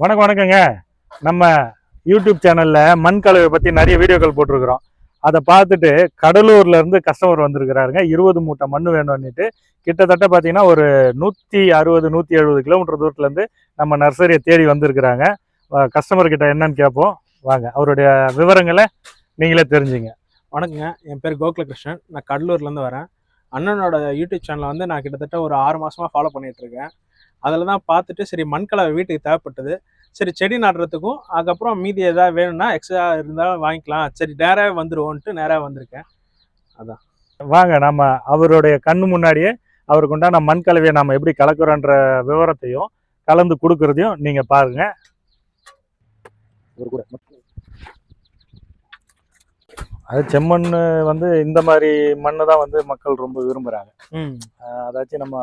வணக்கம் வணக்கங்க. நம்ம யூடியூப் சேனலில் மண் கலவை பற்றி நிறைய வீடியோக்கள் போட்டிருக்கிறோம். அதை பார்த்துட்டு கடலூர்லேருந்து கஸ்டமர் வந்திருக்கிறாருங்க. இருபது மூட்டை மண் வேணும்னுட்டு. கிட்டத்தட்ட பார்த்தீங்கன்னா ஒரு நூற்றி அறுபது நூற்றி எழுபது கிலோமீட்டர் தூரத்துலேருந்து நம்ம நர்சரியை தேடி வந்திருக்கிறாங்க. கஸ்டமர்கிட்ட என்னன்னு கேட்போம். வாங்க அவருடைய விவரங்களை நீங்களே தெரிஞ்சுங்க. வணக்கங்க. என் பேர் கோகுலகிருஷ்ணன். நான் கடலூர்லேருந்து வரேன். அண்ணனோட யூடியூப் சேனலை வந்து நான் கிட்டத்தட்ட ஒரு ஆறு மாசமா ஃபாலோ பண்ணிட்டு இருக்கேன். அதில் தான் பார்த்துட்டு சரி மண்கலவை வீட்டுக்கு தேவைப்பட்டது. சரி செடி நடுறதுக்கும் அதுக்கப்புறம் மீதி ஏதாவது வேணும்னா எக்ஸ்ட்ரா இருந்தாலும் வாங்கிக்கலாம். சரி நேராக வந்துருவோன்ட்டு நேராக வந்திருக்கேன். வாங்க நம்ம அவருடைய கண்ணு முன்னாடியே அவருக்கு உண்டான மண் கலவையை நம்ம எப்படி கலக்குறோன்ற விவரத்தையும் கலந்து கொடுக்கறதையும் நீங்க பாருங்க. இவரு கூட. அது செம்மண் வந்து இந்த மாதிரி மண்ணை தான் வந்து மக்கள் ரொம்ப அஹ் அதாச்சும் நம்ம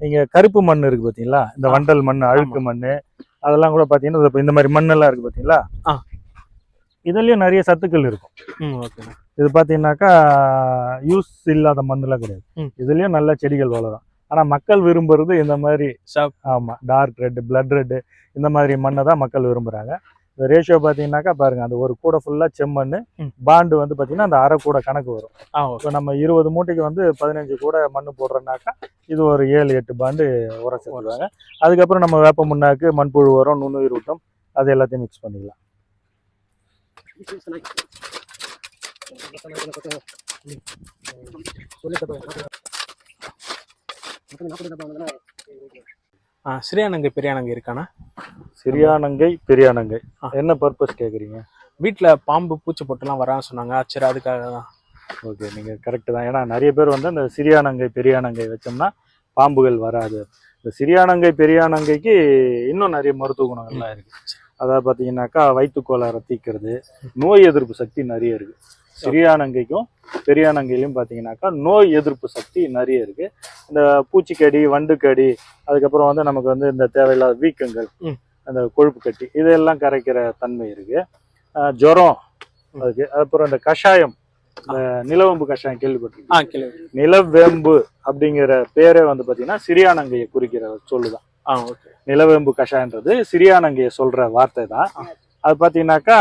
நீங்க கருப்பு மண் இருக்கு பாத்தீங்களா? இந்த. வண்டல் மண் அழுக்கு மண் அதெல்லாம் கூட இப்ப இந்த மாதிரி மண்ணெல்லாம் இருக்கு பாத்தீங்களா? ஆ. இதுலயும் நிறைய சத்துக்கள் இருக்கும். இது பார்த்தீங்கன்னாக்கா யூஸ் இல்லாத மண்ணெல்லாம் கிடையாது. இதுலயும் நல்ல செடிகள் வளரும். ஆனா மக்கள் விரும்புறது இந்த மாதிரி சாப் ஆமா டார்க் ரெட் பிளட் ரெட் இந்த மாதிரி மண்ணை தான் மக்கள் விரும்புறாங்க. இந்த ரேஷியோ பார்த்தீங்கன்னாக்கா பாருங்க அந்த ஒரு கூடை ஃபுல்லா செம்மண் ம். பாண்டு வந்து பார்த்தீங்கன்னா அந்த அரை கூடை கணக்கு வரும். இப்போ நம்ம இருபது மூட்டைக்கு வந்து பதினஞ்சு கூடை மண் போடுறோம்னாக்கா இது ஒரு ஏழு எட்டு பாண்டு உரம் சேர்த்துருவாங்க அதுக்கப்புறம் நம்ம வேப்ப முன்னாக்கு மண்புழு உரம் நுண்ணுயிர் ஊட்டம் அது எல்லாத்தையும் மிக்ஸ் பண்ணிக்கலாம். ஆ சிறியானங்க பெரியானங்க இருக்கானா? சிறியானங்கை பெரியானங்கை. என்ன பர்பஸ் கேக்குறீங்க? வீட்டில் பாம்பு பூச்சி போட்டுலாம் வரான்னு சொன்னாங்க. சரி அதுக்காக தான். ஓகே நீங்க கரெக்ட் தான். ஏன்னா நிறைய பேர் வந்து அந்த சிறியானங்கை பெரியானங்கை வச்சோம்னா பாம்புகள் வராது. இந்த சிறியானங்கை பெரியானங்கைக்கு இன்னும் நிறைய மருத்துவ குணங்கள்லாம் இருக்கு. அதாவது பார்த்தீங்கன்னாக்கா வயிற்றுக்கோளாறை தீக்கிறது நோய் எதிர்ப்பு சக்தி நிறைய இருக்கு. சிறியானங்கைக்கும் பெரியானங்கையிலையும் பார்த்தீங்கன்னாக்கா நோய் எதிர்ப்பு சக்தி நிறைய இருக்கு. இந்த பூச்சிக்கடி வண்டுக்கடி அதுக்கப்புறம் வந்து நமக்கு வந்து இந்த தேவையில்லாத வீக்கங்கள். அந்த கொழுப்பு கட்டி இதெல்லாம் கரைக்கிற தன்மை இருக்கு. அஹ் ஜுரம் அதுக்கு அப்புறம் இந்த கஷாயம் இந்த நிலவம்பு கஷாயம் கேள்விப்பட்டிருக்கீங்க? நிலவேம்பு அப்படிங்கிற பேரே வந்து பாத்தீங்கன்னா சிறியானங்கையை குறிக்கிற சொல்லுதான். ஆ ஓகே. நிலவேம்பு கஷாயன்றது சிறியானங்கையை சொல்ற வார்த்தை தான் அது பாத்தீங்கன்னாக்கா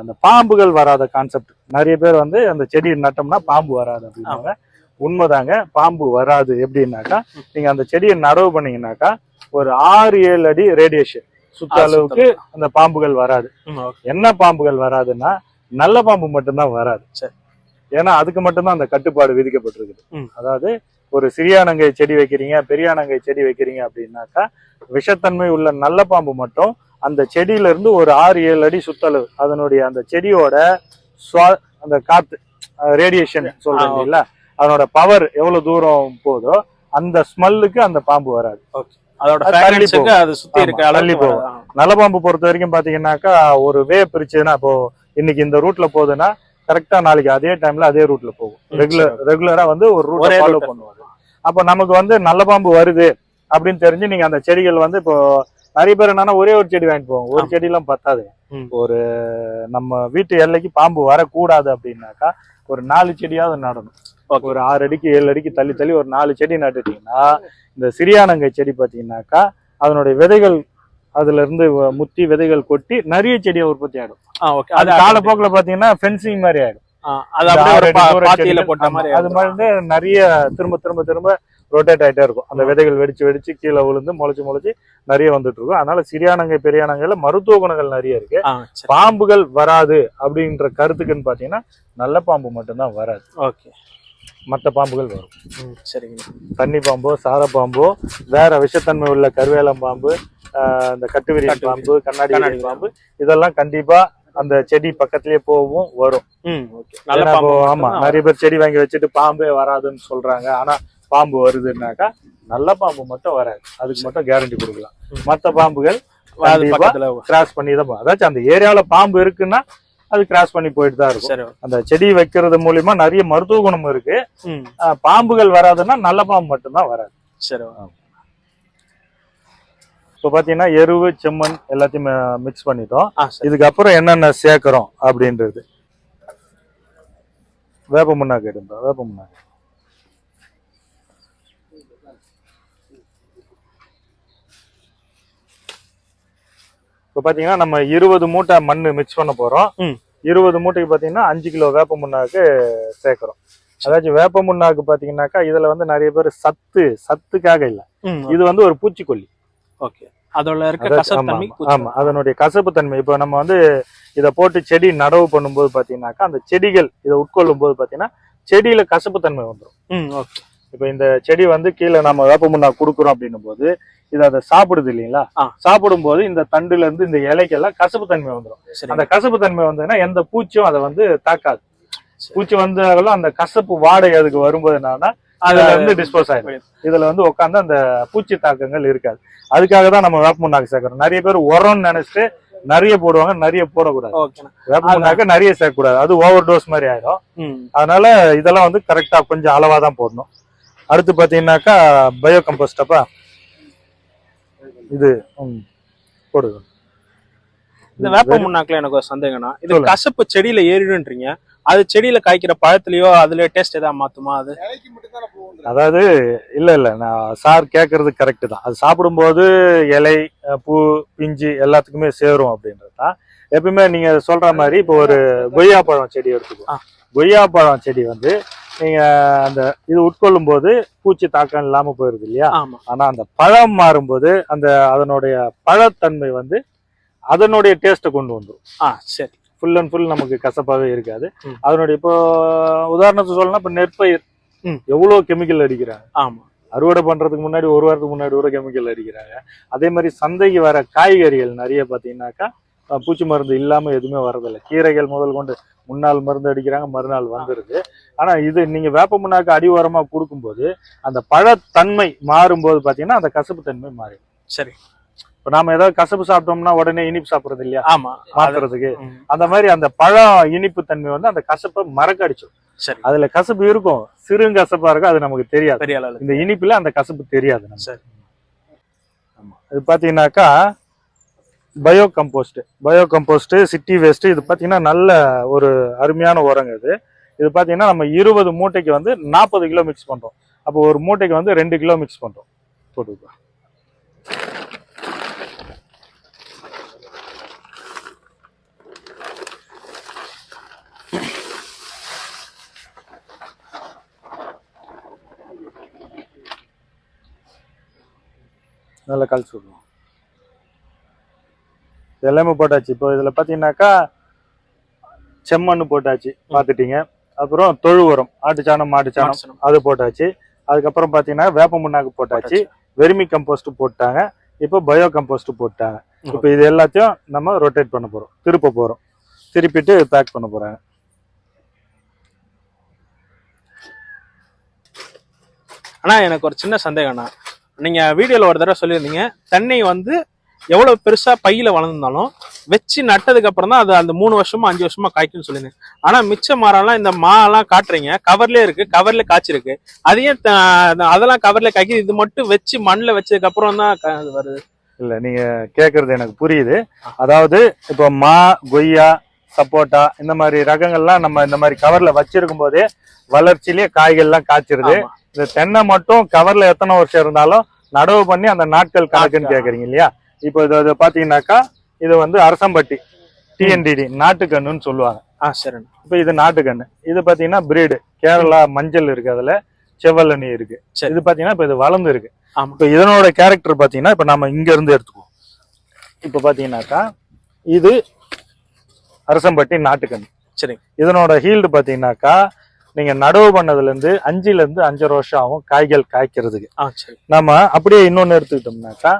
அந்த பாம்புகள் வராத கான்செப்ட் நிறைய பேர் வந்து அந்த செடி நட்டோம்னா பாம்பு வராது அப்படின்னாங்க உண்மைதாங்க பாம்பு வராது. எப்படின்னாக்கா நீங்க அந்த செடியை நடவு பண்ணீங்கன்னாக்கா ஒரு ஆறு ஏழு அடி ரேடியேஷன் சுத்த அளவுக்கு அந்த பாம்புகள் வராது. என்ன பாம்புகள் வராதுன்னா நல்ல பாம்பு மட்டும்தான் வராது. சரி. ஏன்னா அதுக்கு மட்டும்தான் அந்த கட்டுப்பாடு விதிக்கப்பட்டிருக்குது. அதாவது ஒரு சிறியானங்கை செடி வைக்கிறீங்க பெரியானங்கை செடி வைக்கிறீங்க அப்படின்னாக்கா விஷத்தன்மை உள்ள நல்ல பாம்பு மட்டும் அந்த செடியில இருந்து ஒரு ஆறு ஏழு அடி சுத்தளவு அதனுடைய அந்த செடியோட சுவா அந்த காத்து ரேடியேஷன் சொல்றீங்க இல்ல அதனோட பவர் எவ்வளவு தூரம் போதோ அந்த ஸ்மெல்லுக்கு அந்த பாம்பு வராது. தள்ளி போகும். நல்ல பாம்பு பொறுத்த வரைக்கும் பாத்தீங்கன்னாக்கா ஒரு வே பிரிச்சதுன்னா இப்போ இன்னைக்கு இந்த ரூட்ல போகுதுன்னா கரெக்டா நாளைக்கு அதே டைம்ல அதே ரூட்ல போகும். ரெகுலர் ரெகுலரா வந்து ஒரு ரூட் ஃபாலோ. பண்ணுவாங்க அப்ப நமக்கு வந்து நல்ல பாம்பு வருது அப்படின்னு தெரிஞ்சு நீங்க அந்த செடிகள் வந்து இப்போ நிறைய பேர் என்னன்னா ஒரே ஒரு செடி வாங்கிட்டு போவோம் ஒரு. செடி எல்லாம் பத்தாது. ஒரு நம்ம வீட்டு எல்லைக்கு பாம்பு வரக்கூடாது அப்படின்னாக்கா ஒரு நாலு செடியாவது நடணும். ஒரு ஆறு அடிக்கு ஏழு அடிக்கு தள்ளி தள்ளி ஒரு நாலு செடி நட்டுட்டீங்கன்னா இந்த சிறியானங்கை செடி பாத்தீங்கன்னாக்கா அதனுடைய விதைகள் அதுல இருந்து முத்தி விதைகள் கொட்டி நிறைய செடியை உற்பத்தி ஆயிடும். அது காலப்போக்கில் பாத்தீங்கன்னா ஃபென்சிங் மாதிரி ஆயிடும். அது மாதிரி நிறைய திரும்ப திரும்ப திரும்ப ரொட்டேட் ஆயிட்டே இருக்கும். அந்த. விதைகள் வெடிச்சு வெடிச்சு கீழே விழுந்து முளைச்சு முளைச்சு நிறைய வந்துட்டு இருக்கும். அதனால சிறியானங்கை பெரியானங்கையில மருத்துவ குணங்கள் நிறைய இருக்கு. பாம்புகள் வராது அப்படின்ற கருத்துக்குன்னு பாத்தீங்கன்னா நல்ல பாம்பு மட்டும்தான் வராது. ஓகே. மற்ற பாம்புகள் வரும். சரிங்க. தண்ணி பாம்போ சார பாம்போ வேற விஷத்தன்மை உள்ள கருவேலம் பாம்பு இந்த கட்டுவிரி. பாம்பு கண்ணாடி பாம்பு இதெல்லாம் கண்டிப்பா அந்த செடி பக்கத்திலேயே போகவும் வரும். ஆமா நிறைய பேர் செடி வாங்கி வச்சுட்டு பாம்பே வராதுன்னு சொல்றாங்க. ஆனா பாம்பு வருதுன்னாக்கா நல்ல பாம்பு மட்டும் வராது. அதுக்கு மட்டும் கேரண்டி கொடுக்கலாம். மற்ற பாம்புகள் கிராஸ் பண்ணி தான். அதாச்சும் அந்த ஏரியால பாம்பு இருக்குன்னா அது கிராஸ் பண்ணி போயிட்டு தான் இருக்கும். அந்த செடி வைக்கிறது மூலியமா நிறைய மருத்துவ குணம் இருக்கு. பாம்புகள் வராதுன்னா நல்ல பாம்பு மட்டும்தான் வராது. சரி இப்போ பார்த்தீங்கன்னா எருவு செம்மண் எல்லாத்தையும் மிக்ஸ் பண்ணிட்டோம். இதுக்கப்புறம் என்னென்ன சேர்க்குறோம் அப்படின்றது. வேப்ப முன்னாக்கு எடுப்போம் வேப்ப முன்னாக்கு இப்போ பாத்தீங்கன்னா நம்ம இருபது மூட்டை மண் மிக்ஸ் பண்ண போறோம். இருபது மூட்டைக்கு பாத்தீங்கன்னா அஞ்சு கிலோ வேப்ப முன்னாக்கு சேர்க்கிறோம். அதாச்சும் வேப்ப முன்னாக்கு பாத்தீங்கன்னாக்கா இதுல வந்து நிறைய பேர் சத்து சத்துக்காக இல்ல. இது வந்து ஒரு பூச்சிக்கொல்லி. ஓகே. அதோட இருக்க ஆமா, அதனுடைய கசப்பு தன்மை. இப்போ நம்ம வந்து இதை போட்டு செடி நடவு பண்ணும்போது பாத்தீங்கன்னாக்கா அந்த செடிகள் இதை உட்கொள்ளும் போது பாத்தீங்கன்னா செடியில கசப்பு தன்மை வந்துடும் இப்போ இந்த செடி வந்து கீழே நம்ம வேப்ப முன்னா கொடுக்குறோம் அப்படின்னும் போது இது அதை சாப்பிடுது இல்லைங்களா. சாப்பிடும் போது இந்த தண்டுல இருந்து இந்த இலைக்கெல்லாம் கசப்பு தன்மை வந்துடும் அந்த கசப்பு தன்மை வந்ததுன்னா எந்த பூச்சியும் அதை வந்து தாக்காது. பூச்சி வந்தாலும் அந்த கசப்பு வாடை அதுக்கு வரும்போது என்னன்னா அதுல இருந்து டிஸ்போஸ் ஆயிடும் இதுல வந்து உட்காந்து அந்த பூச்சி தாக்கங்கள் இருக்காது. அதுக்காக தான் நம்ம வேப்ப முன்னாக்கு சேர்க்கறோம். நிறைய பேர் உரம்னு நினைச்சிட்டு நிறைய போடுவாங்க நிறைய போடக்கூடாது. வேப்ப முன்னாக்க நிறைய சேர்க்கக்கூடாது. அது ஓவர் டோஸ் மாதிரி ஆயிடும் அதனால இதெல்லாம் வந்து கரெக்டா கொஞ்சம் அளவா தான் போடணும். அடுத்து பாத்தீங்கன்னாக்கா பயோ கம்போஸ்டப்பா இது ம், போடுங்க இந்த வேப்ப முன்னாக்குல எனக்கு ஒரு சந்தேகம்னா இது. கசப்பு செடியில ஏறிடுன்றீங்க அது செடியில காய்க்கிற பழத்துலயோ அதுல டேஸ்ட் ஏதாவது மாத்துமா அது? அதாவது இல்ல இல்ல நான் சார் கேக்குறது கரெக்ட் தான். அது சாப்பிடும்போது இலை பூ பிஞ்சு எல்லாத்துக்குமே சேரும் அப்படின்றது தான். எப்பயுமே நீங்க சொல்ற மாதிரி இப்போ ஒரு கொய்யா பழம் செடி. எடுத்துக்கோ. கொய்யா பழம் செடி வந்து நீங்க அந்த இது உட்கொள்ளும் போது பூச்சி தாக்கம் இல்லாம போயிருது இல்லையா? ஆமா. ஆனா அந்த பழம் மாறும்போது அந்த அதனுடைய பழத்தன்மை வந்து அதனுடைய டேஸ்ட்டை கொண்டு வந்துரும். ஆ சரி. ஃபுல் அண்ட் ஃபுல் நமக்கு கசப்பாவே இருக்காது. அதனுடைய இப்போ உதாரணத்துக்கு சொல்லணும்னா இப்போ நெற்பயிர். ம். எவ்வளவு கெமிக்கல் அடிக்கிறாங்க? ஆமா. அறுவடை பண்றதுக்கு முன்னாடி ஒரு வாரத்துக்கு முன்னாடி கூட கெமிக்கல் அடிக்கிறாங்க. அதே மாதிரி சந்தைக்கு வர காய்கறிகள் நிறைய பார்த்தீங்கன்னாக்கா பூச்சி மருந்து இல்லாம எதுவுமே வரதில்லை. கீரைகள் முதல் கொண்டு முன்னாள் மருந்து அடிக்கிறாங்க மறுநாள் வந்துருது. ஆனா இது நீங்க வேப்ப முன்னாக்கு அடி உரமா கொடுக்கும்போது அந்த பழத்தன்மை மாறும்போது பாத்தீங்கன்னா அந்த கசப்பு தன்மை மாறிடும். சரி. இப்போ நாம ஏதாவது கசப்பு சாப்பிட்டோம்னா உடனே இனிப்பு சாப்பிடுறது இல்லையா? ஆமா. மாத்துறதுக்கு. அந்த மாதிரி அந்த பழம் இனிப்பு தன்மை வந்து அந்த கசப்பை மறக்கடிச்சிடும் சரி. அதுல கசப்பு இருக்கும். சிறு கசப்பா இருக்கும் அது நமக்கு தெரியாது. இந்த இனிப்புல அந்த கசப்பு தெரியாது. சரி. ஆமா. இது பாத்தீங்கன்னாக்கா bio compost bio compost city waste இது பாத்தீங்கன்னா நல்ல ஒரு அருமையான உரங்க இது. இது பாத்தீங்கன்னா நம்ம இருபது மூட்டைக்கு வந்து நாற்பது கிலோ மிக்ஸ் பண்றோம். அப்போ ஒரு மூட்டைக்கு வந்து ரெண்டு கிலோ மிக்ஸ் பண்றோம். போட்டுக்கோ. நல்லா கழிச்சு விடுவோம். எல்லாமே போட்டாச்சு. இப்போ இதுல பாத்தீங்கன்னாக்கா செம்மண் போட்டாச்சு. பாத்துட்டீங்க. அப்புறம் தொழு உரம் ஆட்டுச்சாணம் மாட்டுச்சாணம். அது போட்டாச்சு. அதுக்கப்புறம் பாத்தீங்கன்னா வேப்ப முன்னாக்கு போட்டாச்சு. வெர்மி கம்போஸ்ட் போட்டாங்க. இப்போ பயோ கம்போஸ்ட் போட்டாங்க. இப்போ இது எல்லாத்தையும் நம்ம ரொட்டேட் பண்ண போறோம். திருப்ப போறோம். திருப்பிட்டு பேக் பண்ண போறாங்க. ஆனா எனக்கு ஒரு சின்ன சந்தேகம்னா நீங்க வீடியோல ஒரு தடவை சொல்லியிருந்தீங்க. தென்னை வந்து எவ்வளவு பெருசா பையில வளர்ந்தாலும் வச்சு நட்டதுக்கு அப்புறம் தான் அது அந்த மூணு வருஷமா அஞ்சு வருஷமா காய்க்கும்னு சொல்லியிருந்தேன் ஆனா மிச்ச மரம்லாம் இந்த மா எல்லாம் காட்டுறீங்க. கவர்லயே இருக்கு கவர்ல காய்ச்சிருக்கு. அதையே அதெல்லாம் கவர்ல காய்க்குது. இது மட்டும் வச்சு மண்ணுல வச்சதுக்கு அப்புறம் தான் வருது. இல்ல நீங்க கேக்குறது எனக்கு புரியுது. அதாவது இப்போ மா கொய்யா சப்போட்டா இந்த மாதிரி ரகங்கள்லாம் நம்ம இந்த மாதிரி கவர்ல வச்சிருக்கும் போதே வளர்ச்சியிலேயே காய்கள்லாம் காய்ச்சிருது. இந்த தென்னை மட்டும் கவர்ல எத்தனை வருஷம் இருந்தாலும் நடவு பண்ணி அந்த நாட்கள் கணக்குன்னு. கேக்குறீங்க இல்லையா? இப்போ இது பாத்தீங்கன்னாக்கா இது வந்து அரசம்பட்டி டிஎன்டிடி நாட்டுக்கண்ணுன்னு சொல்லுவாங்க. ஆ சரிண்ணா. இப்போ இது நாட்டுக்கண்ணு. இது பாத்தீங்கன்னா பிரீடு கேரளா மஞ்சள் இருக்கு அதுல செவ்வல்லி இருக்கு. சரி. இது பாத்தீங்கன்னா இப்போ இது வளர்ந்து இருக்கு. இப்போ இதனோட கேரக்டர் பாத்தீங்கன்னா இப்போ நம்ம இங்க இருந்து எடுத்துக்குவோம். இப்போ பாத்தீங்கன்னாக்கா இது அரசம்பட்டி நாட்டுக்கண்ணு. சரி. இதனோட ஹீல்டு பாத்தீங்கன்னாக்கா நீங்க நடவு பண்ணதுல இருந்து அஞ்சுல இருந்து அஞ்சரை வருஷம் ஆகும் காய்கள் காய்க்கிறதுக்கு. ஆ சரி. நம்ம அப்படியே இன்னொன்னு எடுத்துக்கிட்டோம்னாக்கா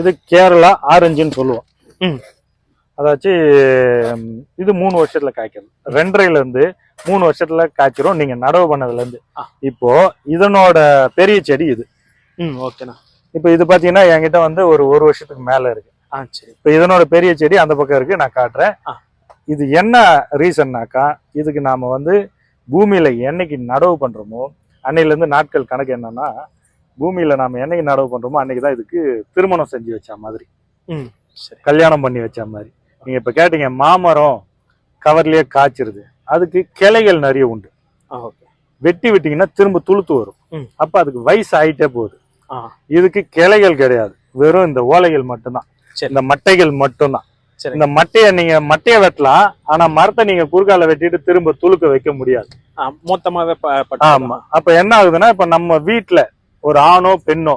இது கேரளா ஆரஞ்சுன்னு சொல்லுவோம். ம். அதாச்சும் இது மூணு வருஷத்துல காய்க்கிறது. ரெண்டரைல இருந்து மூணு வருஷத்துல காய்ச்சிரும் நீங்க நடவு பண்ணதுல இருந்து. இப்போ இதனோட பெரிய செடி இது. ம் ஓகேண்ணா. இப்போ இது பாத்தீங்கன்னா என்கிட்ட வந்து ஒரு ஒரு வருஷத்துக்கு மேல இருக்கு. ஆ சரி. இப்போ இதனோட பெரிய செடி அந்த பக்கம் இருக்கு. நான் காட்டுறேன். இது என்ன ரீசன்னாக்கா இதுக்கு நாம வந்து பூமியில என்னைக்கு நடவு பண்றோமோ அன்னையில இருந்து நாட்கள் கணக்கு என்னன்னா பூமியில நாம என்னைக்கு நடவு பண்றோமோ அன்னைக்கு தான் இதுக்கு திருமணம் செஞ்சு வச்ச மாதிரி. கல்யாணம் பண்ணி வச்ச மாதிரி. நீங்க இப்ப கேட்டீங்க மாமரம் கவர்லயே காய்ச்சிருது. அதுக்கு கிளைகள் நிறைய உண்டு. வெட்டி விட்டீங்கன்னா திரும்ப துளுத்து வரும். அப்ப அதுக்கு வயசு ஆயிட்டே போகுது. இதுக்கு கிளைகள் கிடையாது. வெறும் இந்த ஓலைகள் மட்டும்தான். சரி. இந்த மட்டைகள் மட்டும்தான். சரி. இந்த மட்டைய நீங்க மட்டைய வெட்டலாம். ஆனா மரத்தை நீங்க குறுக்கால வெட்டிட்டு திரும்ப துளுக்க வைக்க முடியாது. மொத்தமாவே ஆமா. அப்ப என்ன ஆகுதுன்னா இப்ப நம்ம வீட்ல ஒரு ஆணோ பெண்ணோ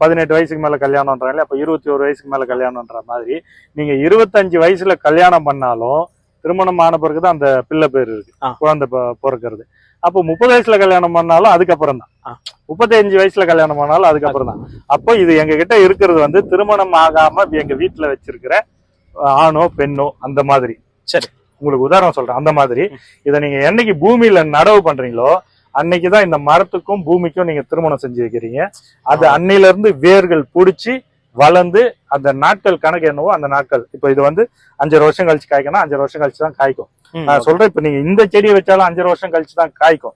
பதினெட்டு வயசுக்கு மேல கல்யாணம்ன்றாங்களே அப்ப இருபத்தி ஒரு வயசுக்கு மேல கல்யாணம்ன்ற மாதிரி நீங்க இருபத்தஞ்சு வயசுல கல்யாணம் பண்ணாலும் திருமணம் ஆன பிறகு தான் அந்த பிள்ளை பேர் இருக்கு. குழந்தை பிறக்கிறது அப்போ முப்பது வயசுல கல்யாணம் பண்ணாலும் அதுக்கப்புறம் தான். முப்பத்தஞ்சு வயசுல கல்யாணம் பண்ணாலும் அதுக்கப்புறம் தான் அப்போ இது எங்க கிட்ட இருக்கிறது வந்து திருமணம் ஆகாம எங்க வீட்டுல வச்சிருக்கிற ஆணோ பெண்ணோ அந்த மாதிரி சரி. உங்களுக்கு உதாரணம் சொல்றேன் அந்த மாதிரி இதை நீங்க என்னைக்கு பூமியில நடவு பண்றீங்களோ அன்னைக்கு தான் இந்த மரத்துக்கும் பூமிக்கும் நீங்க திருமணம் செஞ்சு வைக்கிறீங்க அது. அன்னையில இருந்து வேர்கள் புடிச்சு வளர்ந்து அந்த நாட்கள் கணக்கு என்னவோ அந்த நாட்கள் இப்போ இது வந்து அஞ்சரை வருஷம் கழிச்சு காய்க்கணும் அஞ்சரை வருஷம் கழிச்சு தான் காய்க்கும் நான் சொல்றேன் இப்ப நீங்க இந்த செடியை வச்சாலும் அஞ்சரை வருஷம் கழிச்சு தான் காய்க்கும்.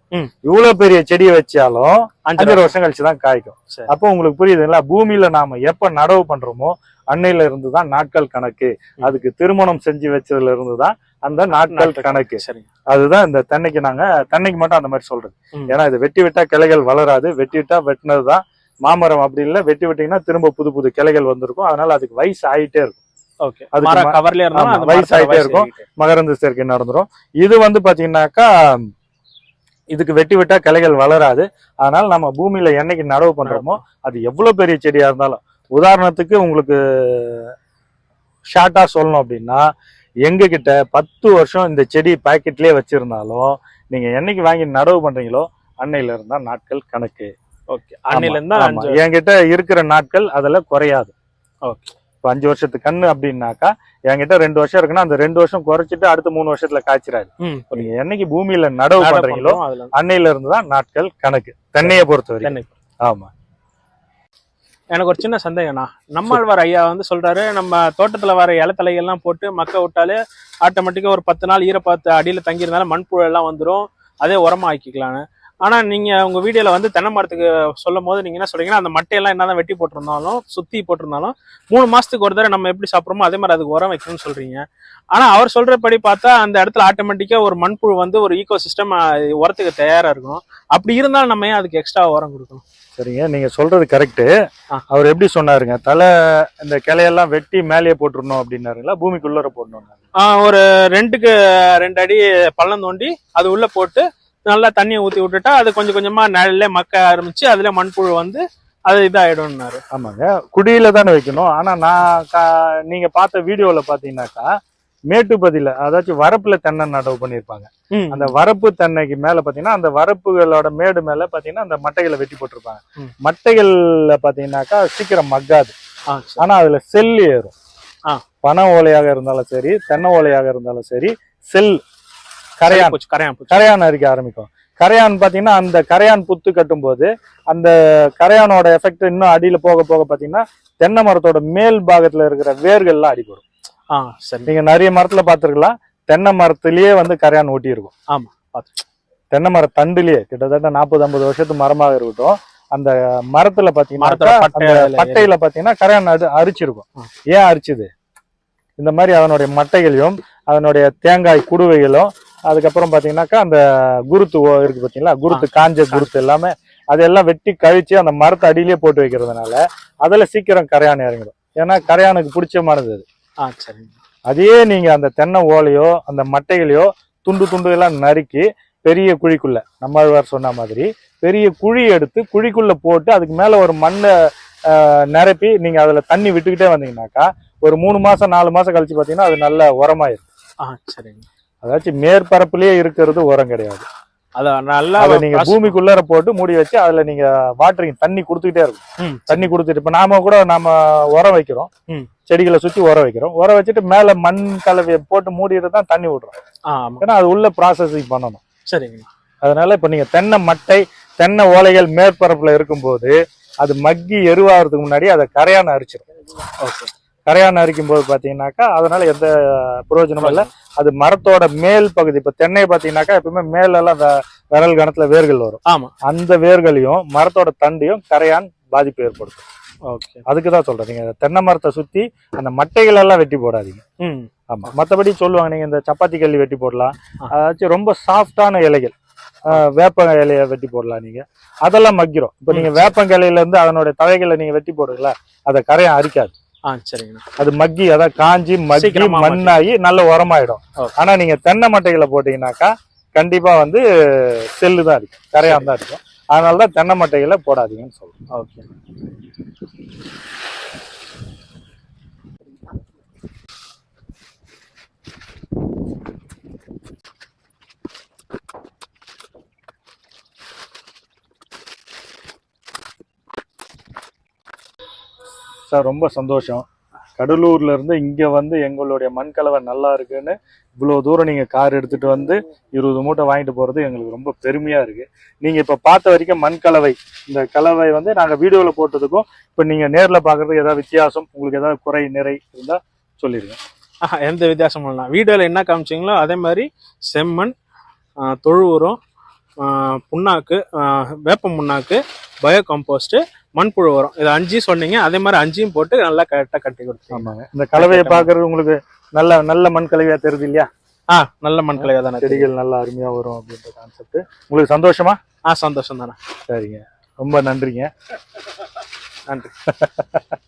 இவ்வளவு பெரிய செடியை வச்சாலும் அஞ்சரை வருஷம் கழிச்சு தான் காய்க்கும். அப்போ உங்களுக்கு புரியுதுங்களா பூமியில நாம எப்ப நடவு பண்றோமோ அன்னையில இருந்து தான் நாட்கள் கணக்கு. அதுக்கு திருமணம் செஞ்சு வச்சதுல இருந்து தான் அந்த நாட்கள் கணக்கு. அதுதான் இந்த தென்னைக்கு நாங்க தென்னைக்கு மட்டும் அந்த மாதிரி சொல்றது. ஏன்னா இது வெட்டி விட்டா கிளைகள் வளராது. வெட்டி விட்டா வெட்டினதுதான். மாமரம் அப்படி இல்ல வெட்டி விட்டீங்கன்னா திரும்ப புது புது கிளைகள் வந்திருக்கும். அதனால அதுக்கு வயசு ஆயிட்டே இருக்கும். வயசு ஆயிட்டே இருக்கும். மகரந்த சேர்க்கை நடந்துரும். இது வந்து பாத்தீங்கன்னாக்கா இதுக்கு வெட்டி விட்டா கிளைகள் வளராது. அதனால நம்ம பூமியில என்னைக்கு நடவு பண்றோமோ அது எவ்வளவு பெரிய செடியா இருந்தாலும். உதாரணத்துக்கு உங்களுக்கு ஷார்ட்டா சொல்லணும் அப்படின்னா எங்க கிட்ட பத்து வருஷம் இந்த செடி பாக்கெட்லயே வச்சிருந்தாலும் நீங்க என்னைக்கு வாங்கி நடவு பண்றீங்களோ அன்னையில இருந்தா நாட்கள் கணக்கு. ஓகே. அன்னையில இருந்தா ஆமா, அஞ்சு என்கிட்ட இருக்கிற நாட்கள் அதுல குறையாது. ஓகே. இப்போ அஞ்சு வருஷத்து கண்ணு அப்படின்னாக்கா என்கிட்ட ரெண்டு வருஷம் இருக்குன்னா அந்த ரெண்டு வருஷம் குறைச்சிட்டு அடுத்த மூணு வருஷத்துல இப்ப நீங்க என்னைக்கு பூமியில நடவு பண்றீங்களோ அன்னையில இருந்து தான் நாட்கள் கணக்கு. தென்னையை பொறுத்த வரைக்கும் தென்னை. ஆமா. எனக்கு ஒரு சின்ன சந்தேகம்ண்ணா. நம்மாழ்வார் ஐயா வந்து சொல்றாரு நம்ம தோட்டத்துல வர இலத்தலைகள்லாம் போட்டு மக்க விட்டாலே ஆட்டோமேட்டிக்கா ஒரு பத்து நாள் ஈரப்பாத்து அடியில தங்கியிருந்தாலும் மண்புழு எல்லாம் வந்துரும். அதே உரமா ஆக்கிக்கலான்னு. ஆனா நீங்க உங்க வீடியோல வந்து தென்னை மரத்துக்கு சொல்லும் போது நீங்க என்ன சொல்றீங்கன்னா அந்த மட்டையெல்லாம் என்னதான் வெட்டி போட்டிருந்தாலும் சுத்தி போட்டிருந்தாலும் மூணு மாசத்துக்கு ஒரு தடவை நம்ம எப்படி சாப்பிடுறோமோ அதே மாதிரி அதுக்கு உரம் வைக்கணும்னு சொல்றீங்க. ஆனா அவர் சொல்றபடி பார்த்தா அந்த இடத்துல ஆட்டோமேட்டிக்கா ஒரு மண்புழு வந்து ஒரு ஈகோ சிஸ்டம் உரத்துக்கு தயாரா இருக்கணும். அப்படி இருந்தாலும் நம்ம ஏன் அதுக்கு எக்ஸ்ட்ரா உரம் கொடுக்கணும்? சரிங்க. நீங்க சொல்றது கரெக்ட். அவர் எப்படி சொன்னாருங்க? தலை இந்த கிளையெல்லாம் வெட்டி மேலேயே போட்டுருணும் அப்படின்னாருங்களா? பூமிக்குள்ளர போடணும் ஒரு ரெண்டுக்கு ரெண்டு அடி பள்ளம் தோண்டி அது உள்ள போட்டு நல்லா தண்ணியை ஊத்தி விட்டுட்டா அது கொஞ்சம் கொஞ்சமா நிழல்ல மக்க ஆரம்பிச்சு அதுல மண்புழு வந்து அது இதாயிடும்னாரு. ஆமாங்க. குடியில தானே வைக்கணும். ஆனா நான் நீங்க பார்த்த வீடியோல பாத்தீங்கன்னாக்கா மேட்டுப்பதியில அதாச்சும் வரப்புல தென்னை நடவு பண்ணியிருப்பாங்க அந்த வரப்பு தென்னைக்கு மேல பாத்தீங்கன்னா அந்த வரப்புகளோட மேடு மேல பாத்தீங்கன்னா அந்த மட்டைகளை வெட்டி போட்டிருப்பாங்க. மட்டைகள்ல பாத்தீங்கன்னாக்கா சீக்கிரம் மக்காது. ஆனா அதுல செல் ஏறும். பனை ஓலையாக இருந்தாலும் சரி தென்னை ஓலையாக இருந்தாலும் சரி செல் கரையான் கரையான். கரையான் அரிக்க ஆரம்பிக்கும் கரையான் பாத்தீங்கன்னா அந்த கரையான் புத்து கட்டும்போது அந்த கரையானோட எஃபெக்ட் இன்னும் அடியில போக போக பாத்தீங்கன்னா தென்னை மரத்தோட மேல் பாகத்துல இருக்கிற வேர்கள்லாம் அடிபடும் ஆ சரி. நீங்க நிறைய மரத்துல பாத்துருக்கலாம் தென்னை மரத்திலேயே வந்து கரையான் ஒட்டி இருக்கும் ஆமா தென்னை மர தண்டுலயே கிட்டத்தட்ட நாற்பது ஐம்பது வருஷத்து மரமாக இருக்கட்டும் அந்த மரத்துல பாத்தீங்கன்னா பட்டையில பாத்தீங்கன்னா கரையான் அடி அரிச்சிருக்கும். ஏன் அரிச்சுது? இந்த மாதிரி அதனுடைய மட்டைகளையும் அதனுடைய தேங்காய் குடுவைகளும் அதுக்கப்புறம் பாத்தீங்கன்னாக்கா அந்த குருத்து இருக்கு பாத்தீங்களா குருத்து காஞ்ச குருத்து எல்லாமே அதெல்லாம் வெட்டி கழிச்சு அந்த மரத்தை அடியிலேயே போட்டு வைக்கிறதுனால அதுல சீக்கிரம் கரையான் இறங்கிடும். ஏன்னா கரையானுக்கு பிடிச்சமானது அது. அதே நீங்க அந்த தென்னை ஓலையோ அந்த மட்டைகளையோ துண்டு துண்டுகளா நறுக்கி பெரிய குழிக்குள்ள நம்மாழ்வார் சொன்ன மாதிரி பெரிய குழி எடுத்து குழிக்குள்ள போட்டு அதுக்கு மேல ஒரு மண்ணை நிரப்பி நீங்க அதுல தண்ணி விட்டுக்கிட்டே வந்தீங்கன்னாக்கா ஒரு மூணு மாசம் நாலு மாசம் கழிச்சு பாத்தீங்கன்னா அது நல்ல உரமாயிரும். ஆ சரிங்க. அதாச்சும் மேற்பரப்புலயே இருக்கிறது உரம் கிடையாது. அத நல்லா அதை நீங்க பூமிக்குள்ளார போட்டு மூடி வச்சு அதுல நீங்க வாட்டரிங் தண்ணி கொடுத்துக்கிட்டே இருக்கும். தண்ணி கொடுத்துட்டு இப்ப நாம கூட நாம உரம் வைக்கிறோம். செடிகளை சுத்தி உரம் வைக்கிறோம். உரம் வச்சுட்டு மேல மண் கலவையை போட்டு மூடிட்டு தான் தண்ணி விடுறோம். ஏன்னா அது உள்ள ப்ராசஸிங் பண்ணணும். சரிங்க. அதனால இப்ப நீங்க தென்னை மட்டை தென்னை ஓலைகள் மேற்பரப்புல இருக்கும்போது அது மக்கி எருவாகிறதுக்கு முன்னாடி அதை கரையான் அரிச்சிடும் ஓகே. கரையான் அரிக்கும் போது பாத்தீங்கன்னாக்கா அதனால எந்த பிரயோஜனமும் இல்லை. அது மரத்தோட மேல் பகுதி இப்ப தென்னையை பாத்தீங்கன்னாக்கா எப்பவுமே மேலெல்லாம் விரல் கணத்துல வேர்கள் வரும். ஆமா. அந்த வேர்களையும் மரத்தோட தண்டையும் கரையான் பாதிப்பு ஏற்படுத்தும். ஓகே அதுக்கு தான் சொல்றேன். நீங்க தென்னை மரத்தை சுத்தி அந்த மட்டைகள் எல்லாம் வெட்டி போடாதீங்க. ஆமா. மத்தபடி சொல்லுவாங்க நீங்க இந்த சப்பாத்தி கல்லி வெட்டி போடலாம். அதாச்சும் ரொம்ப சாஃப்டான இலைகள். ஆஹ் வேப்ப இலைய வெட்டி போடலாம் நீங்க. அதெல்லாம் மக்கிரும். இப்போ நீங்க ம், வேப்பங்கிளையில இருந்து அதனுடைய தழைகளை நீங்க வெட்டி போடுறீங்களா அதை கரையம் அரிக்காது. அது மக்கி அதான் காஞ்சி மக்கி சீக்கிரமா மண்ணாகி நல்ல உரமாயிடும். ஆனா நீங்க தென்னை மட்டைகளை போட்டீங்கன்னாக்கா கண்டிப்பா வந்து செல்லு தான் இருக்கும். கரையான் தான் இருக்கும். அதனாலதான் தென்னை மட்டைகளை போடாதீங்கன்னு சொல்றேன் ஓகே. சார் ரொம்ப சந்தோஷம். கடலூர்ல இருந்து இங்க வந்து எங்களுடைய மண் கலவை நல்லா இருக்குன்னு இவ்வளவு தூரம் நீங்க கார் எடுத்துட்டு வந்து இருபது மூட்டை வாங்கிட்டு போறது எங்களுக்கு ரொம்ப பெருமையா இருக்கு. நீங்க இப்ப பார்த்த வரைக்கும் மண் கலவை இந்த கலவை வந்து நாங்க வீடியோல போட்டதுக்கும் இப்ப நீங்க நேர்ல பாக்குறதுக்கு ஏதாவது வித்தியாசம் உங்களுக்கு ஏதாவது குறை நிறை இருந்தா சொல்லிருங்க. எந்த வித்தியாசமும் இல்லை. வீடியோவில் என்ன காமிச்சிங்களோ அதே மாதிரி செம்மண் தொழு உரம் புண்ணாக்கு வேப்ப புண்ணாக்கு பயோ கம்போஸ்ட்டு மண்புழு உரம் இது அஞ்சு சொன்னீங்க. அதே மாதிரி அஞ்சையும் போட்டு நல்லா கரெக்டாக கட்டி கொடுத்தீங்க. ஆமாங்க. இந்த கலவையை பாக்குறது உங்களுக்கு நல்ல நல்ல மண் கலவையா தெரியுது இல்லையா? ஆ நல்ல மண் கலவை தானே செடிகள் நல்லா அருமையா வரும் அப்படின்ற கான்செப்ட் உங்களுக்கு சந்தோஷமா? ஆ சந்தோஷம் தானே. சரிங்க. ரொம்ப நன்றிங்க. நன்றி.